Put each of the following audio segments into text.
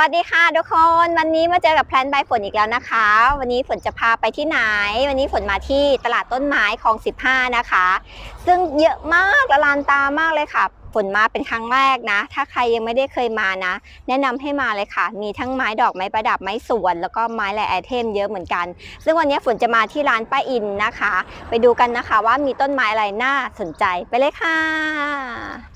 วัสดีค่ะทุกคนวันนี้มาเจอกับแพลนใบฝนอีกแล้วนะคะ วันนี้ฝนจะพาไปที่ไหน วันนี้ฝนมาที่ตลาดต้นไม้คลอง15 นะคะ ซึ่งเยอะมากละลานตามากเลยค่ะฝนมาเป็นครั้งแรกนะ ถ้าใครยังไม่ได้เคยมานะ แนะนำให้มาเลยค่ะ มีทั้งไม้ดอกไม้ประดับไม้สวน แล้วก็ไม้แหล่ไอเทมเยอะเหมือนกัน ซึ่งวันนี้ฝนจะมาที่ร้านป้าอินนะคะ ไปดูกันนะคะว่ามีต้นไม้อะไรน่าสนใจไปเลยค่ะ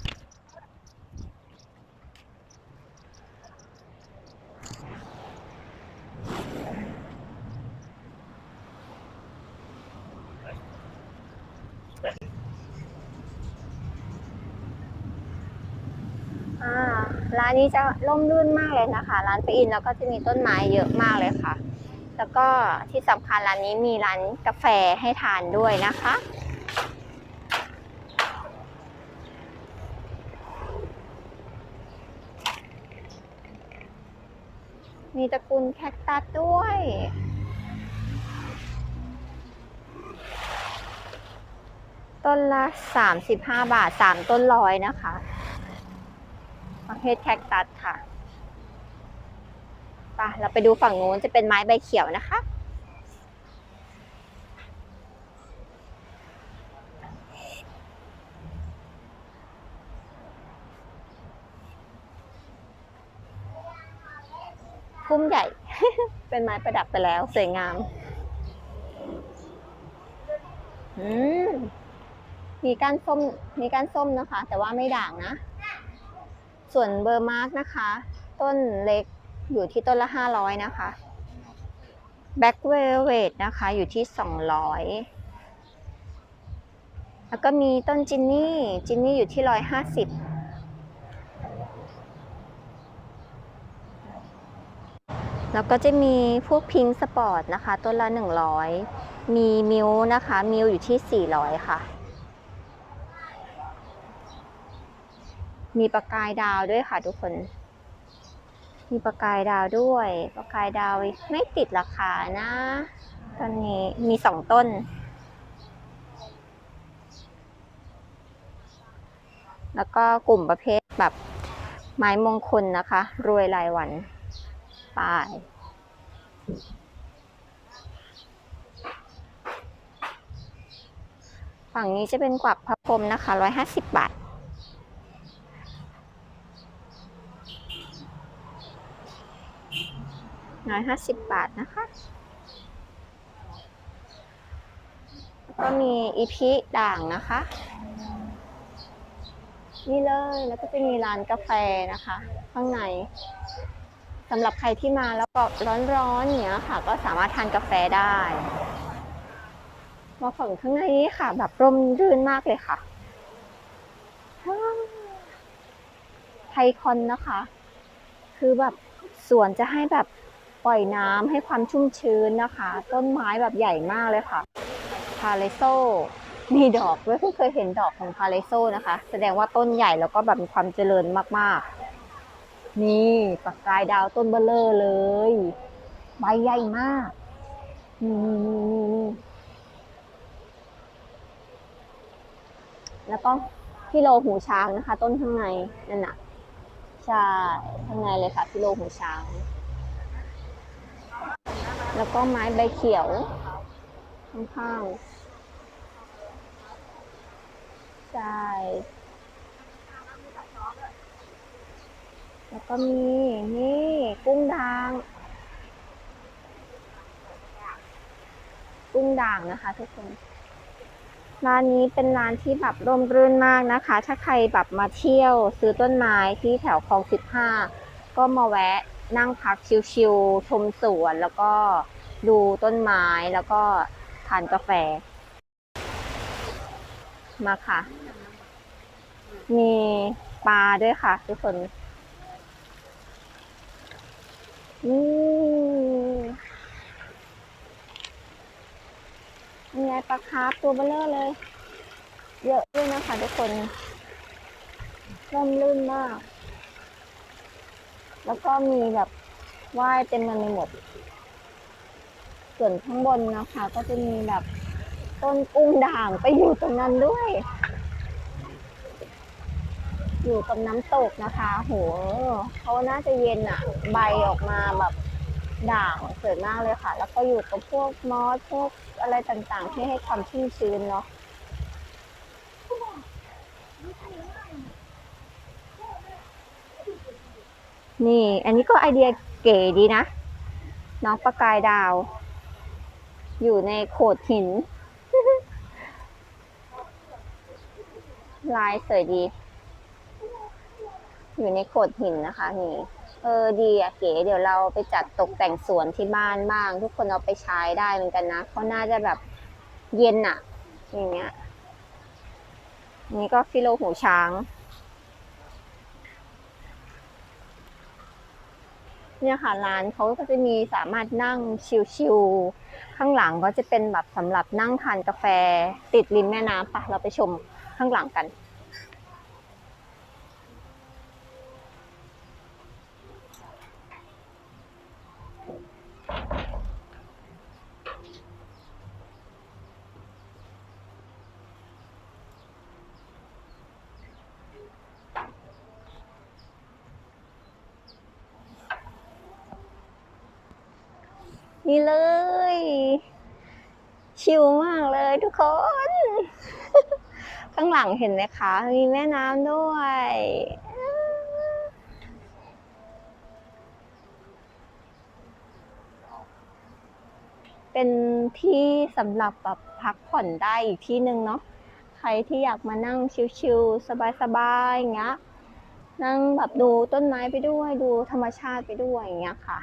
อ่าร้านนี้จะร่มรื่นมากเลยนะคะ ร้านไปอินแล้วก็จะมีต้นไม้เยอะมากเลยค่ะ แล้วก็ที่สำคัญร้านนี้มีร้านกาแฟให้ทานด้วยนะคะ มีตระกูลแคคตัสด้วยต้นละ 35 บาท 3 ต้นร้อยนะคะ ประเภทแคคตัสค่ะไปเราไปดูฝั่งนู้นจะเป็นไม้ใบเขียวนะคะ พุ่มใหญ่ เป็นไม้ประดับไปแล้ว สวยงาม อืมมีก้านส้ม มีก้านส้มนะคะ แต่ว่าไม่ด่างนะ ส่วนเบอร์มาร์กนะคะ ต้นเล็กอยู่ที่ต้นละห้าร้อยนะคะแบ็กเวลเวดนะคะ อยู่ที่สองร้อยแล้วก็มีต้นจินนี่ จินนี่อยู่ที่ร้อยห้าสิบแล้วก็จะมีพวกพิงสปอร์ตนะคะ ต้นละหนึ่งร้อยมีมิวนะคะ มิวอยู่ที่สี่ร้อยค่ะ มีประกายดาวด้วยค่ะทุกคน มีประกายดาวด้วย ประกายดาวไม่ติดราคานะ ตอนนี้มีสองต้น แล้วก็กลุ่มประเภทแบบไม้มงคลนะคะ รวยรายวันปายฝั่งนี้จะเป็นกวักพระพรมนะคะร้อยห้าสิบบาท ร้อยห้าสิบบาทนะคะก็มีอีพิด่างนะคะ นี่เลยแล้วก็จะมีร้านกาแฟนะคะ ข้างในสำหรับใครที่มาแล้วก็ร้อนๆอย่างเนี้ยค่ะ ก็สามารถทานกาแฟได้มาฝั่งข้างในนี้ค่ะ แบบร่มรื่นมากเลยค่ะไทคอนนะคะ คือแบบสวนจะให้แบบ ปล่อยน้ำให้ความชุ่มชื้นนะคะ ต้นไม้แบบใหญ่มากเลยค่ะพาเลโซมีดอกด้วยเพิ่งเคยเห็นดอกของพาเลโซนะคะ แสดงว่าต้นใหญ่แล้วก็แบบมีความเจริญมากๆ นี่ปักกายดาวต้นเบลเลอร์เลย ใบใหญ่มากนี่นี่นี่นี่นี่แล้วก็พิโลหูช้างนะคะ ต้นข้างในนั่นน่ะใช่ข้างในเลยค่ะพิโลหูช้าง แล้วก็ไม้ใบเขียว ข้างๆใช่แล้วก็มีนี่กุ้งด่าง กุ้งด่างนะคะทุกคนร้านนี้เป็นร้านที่แบบร่มรื่นมากนะคะ ถ้าใครแบบมาเที่ยวซื้อต้นไม้ที่แถวคลองสิบห้าก็มาแวะ นั่งพักชิลๆชมสวนแล้วก็ดูต้นไม้แล้วก็ทานกาแฟ มาค่ะ มีปลาด้วยค่ะ ทุกคนนี่นี่ไงปลาคาร์ฟตัวเบลเลอร์เลย เยอะด้วยนะคะทุกคนร่มรื่นมาก แล้วก็มีแบบว่ายเต็มมันไปหมด ส่วนข้างบนนะคะ ก็จะมีแบบต้นกุ้งด่างไปอยู่ตรงนั้นด้วย อยู่กับน้ำตกนะคะ โหเขาน่าจะเย็นอะใบออกมาแบบด่างสวยมากเลยค่ะ แล้วก็อยู่กับพวกมอสพวกอะไรต่างๆ ที่ให้ความชุ่มชื้นเนาะ นี่ อันนี้ก็ไอเดียเก๋ดีนะ น้องประกายดาว อยู่ในโขดหิน ลายสวยดี อยู่ในโขดหินนะคะ นี่ เออดีอะเก๋ เดี๋ยวเราไปจัดตกแต่งสวนที่บ้านบ้าง ทุกคนเอาไปใช้ได้เหมือนกันนะเขาน่าจะแบบเย็นอะอย่างเงี้ยนี่ก็ฟิโลหูช้าง เนี่ยค่ะร้านเขาก็จะมีสามารถนั่งชิลๆข้างหลังก็จะเป็นแบบสำหรับนั่งทานกาแฟ ติดริมแม่น้ำปะเราไปชมข้างหลังกันเลย ชิลมากเลยทุกคน ข้างหลังเห็นไหมคะ มีแม่น้ำด้วย เป็นที่สำหรับแบบพักผ่อนได้อีกที่หนึ่งเนาะ ใครที่อยากมานั่งชิลๆสบายๆอย่างเงี้ย นั่งแบบดูต้นไม้ไปด้วย ดูธรรมชาติไปด้วยอย่างเงี้ยค่ะ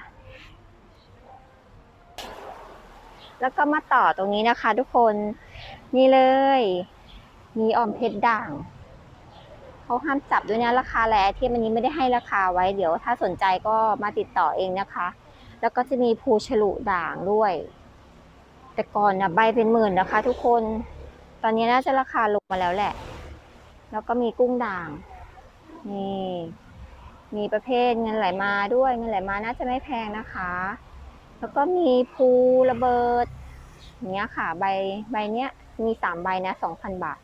แล้วก็มาต่อตรงนี้นะคะ ทุกคนนี่เลย มีออมเพชรด่างเขาห้ามจับด้วยนะราคาแลที่มันนี้ไม่ได้ให้ราคาไว้เดี๋ยว ถ้าสนใจก็มาติดต่อเองนะคะ แล้วก็จะมีภูฉลุด่างด้วย แต่ก่อนนะใบเป็นหมื่นนะคะ ทุกคน ตอนนี้น่าจะราคาลงมาแล้วแหละ แล้วก็มีกุ้งด่างนี่มีประเภทเงินไหลมาด้วยเงินไหลมาน่าจะไม่แพงนะคะ แล้วก็มีภูระเบิดเนี้ยค่ะ ใบใบเนี้ยมีสามใบนะสองพันบาท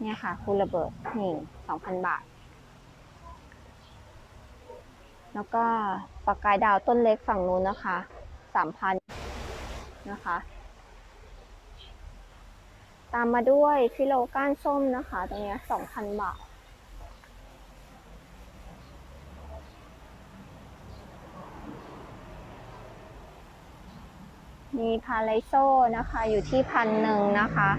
เนี่ยค่ะภูระเบิดนี่สองพันบาท แล้วก็ปากกายดาวต้นเล็กฝั่งนู้นนะคะสามพันนะคะ ตามมาด้วยฟิโลก้านส้มนะคะ ตรงเนี้สองพันบาท มีพาเลโซนะคะ อยู่ที่พันหนึ่งนะคะ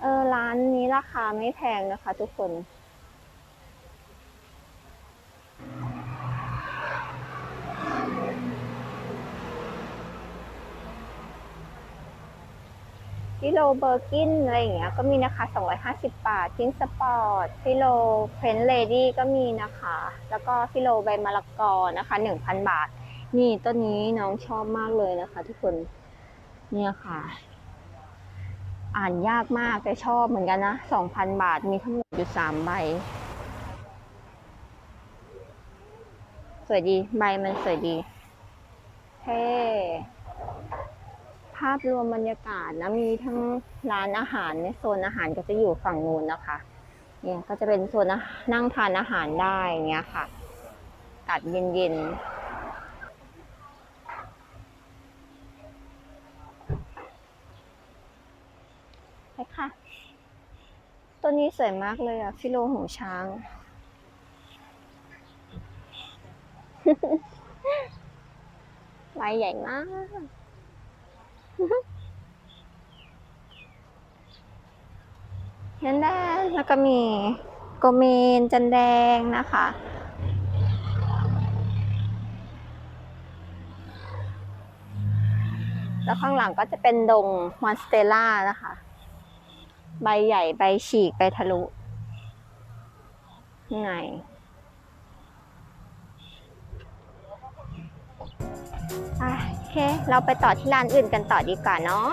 เออ ร้านนี้ราคาไม่แพงนะคะทุกคนฟิโลเบอร์กินอะไรอย่างเงี้ยก็มีนะคะ 250 บาทพิงสปอร์ตฟิโลเพนเลดี้ก็มีนะคะ แล้วก็ฟิโลใบมะละกอนะคะ 1,000 บาท นี่ต้นนี้น้องชอบมากเลยนะคะ ทุกคนเนี่ยค่ะ อ่านยากมากแต่ชอบเหมือนกันนะ2,000บาทมีทั้งหมดอยู่3ใบ สวยดีใบมันสวยดีเท่ภาพรวมบรรยากาศนะมีทั้งร้านอาหารในโซนอาหารก็จะอยู่ฝั่งนู้นนะคะ เนี่ยก็จะเป็นโซนนั่งทานอาหารได้เงี้ยค่ะอากาศเย็นๆ ไปค่ะต้นนี้สวยมากเลยอะฟิโลหูช้าง ใบใหญ่มากนั่นแหละแล้วก็มีโกเมนจันแดงนะคะ แล้วข้างหลังก็จะเป็นดงมอนสเตล่านะคะ ใบใหญ่ใบฉีกใบทะลุไงโอเค เราไปต่อที่ร้านอื่นกันต่อดีกว่าเนาะ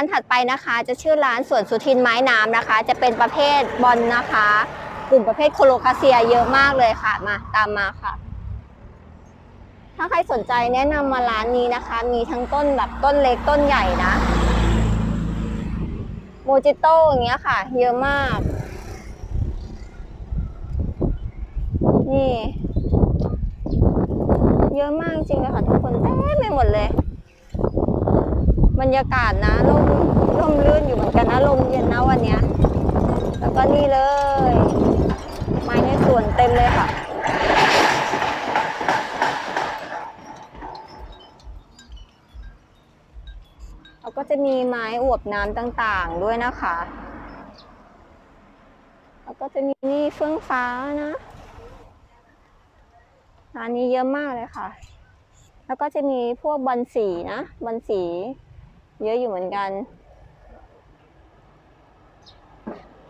านถัดไปนะคะ จะชื่อร้านสวนสุทินไม้น้ำนะคะ จะเป็นประเภทบอลนะคะ กลุ่มประเภทโคโลคาเซียเยอะมากเลยค่ะมาตามมาค่ะ ถ้าใครสนใจแนะนำมาร้านนี้นะคะ มีทั้งต้นแบบต้นเล็กต้นใหญ่นะโมจิโต้อย่างเงี้ยค่ะ เยอะมาก นี่ เยอะมากจริงเลยค่ะทุกคนเต็มไปหมดเลย บรรยากาศนะลมลมลื่นอยู่เหมือนกันนะลมเย็นนะวันเนี้ยแล้วก็นี่เลยไม้ในสวนเต็มเลยค่ะแล้วก็จะมีไม้อวบน้ำต่างๆด้วยนะคะ แล้วก็จะมีนี่เฟื่องฟ้านะร้านนี้เยอะมากเลยค่ะ แล้วก็จะมีพวกบอลสีนะบอลสี เยอะอยู่เหมือนกัน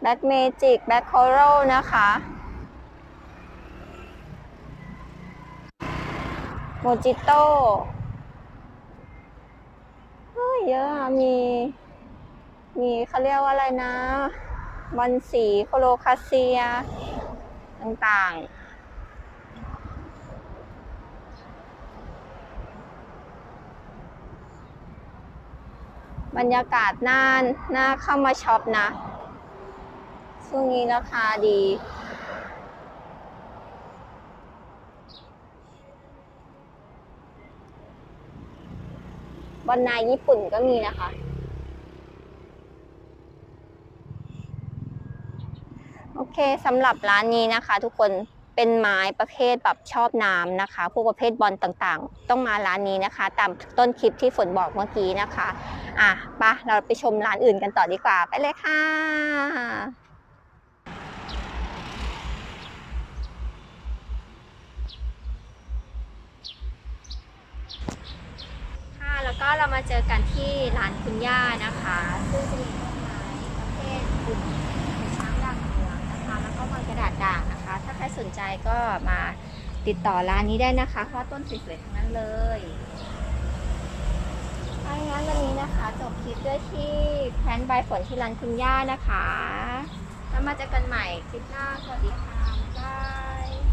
แบ็กเมจิกแบ็กคอรัลนะคะ โมจิโต้เฮ้ยเยอะอะมี มีเขาเรียกว่าอะไรนะบอลสีโคโลคาเซีย ต่างๆ บรรยากาศน่าน่าเข้ามาช็อปนะ ช่วงนี้ราคาดี บอนายญี่ปุ่นก็มีนะคะ โอเคสำหรับร้านนี้นะคะทุกคน เป็นไม้ประเภทแบบชอบน้ำนะคะ พวกประเภทบอลต่างๆ ต้องมาร้านนี้นะคะ ตามต้นคลิปที่ฝนบอกเมื่อกี้นะคะ อะไปะเราไปชมร้านอื่นกันต่อดีกว่า ไปเลยค่ะค่ะแล้วก็เรามาเจอกันที่ร้านคุณย่านะคะ ซึ่งจะมีต้นไม้ประเภทกลุ่มช้างด่างเหลืองนะคะ แล้วก็มันกระดาษด่างนะ คะถ้าใครสนใจก็มาติดต่อร้านนี้ได้นะคะเพราะต้นสวยๆทั้งนั้นเลยถ้าอย่างนั้นวันนี้นะคะ จบคลิปด้วยที่แพลนใบฝนที่ร้านคุณย่านะคะแล้วมาเจอกันใหม่คลิปหน้าสวัสดีค่ะบ๊ายบาย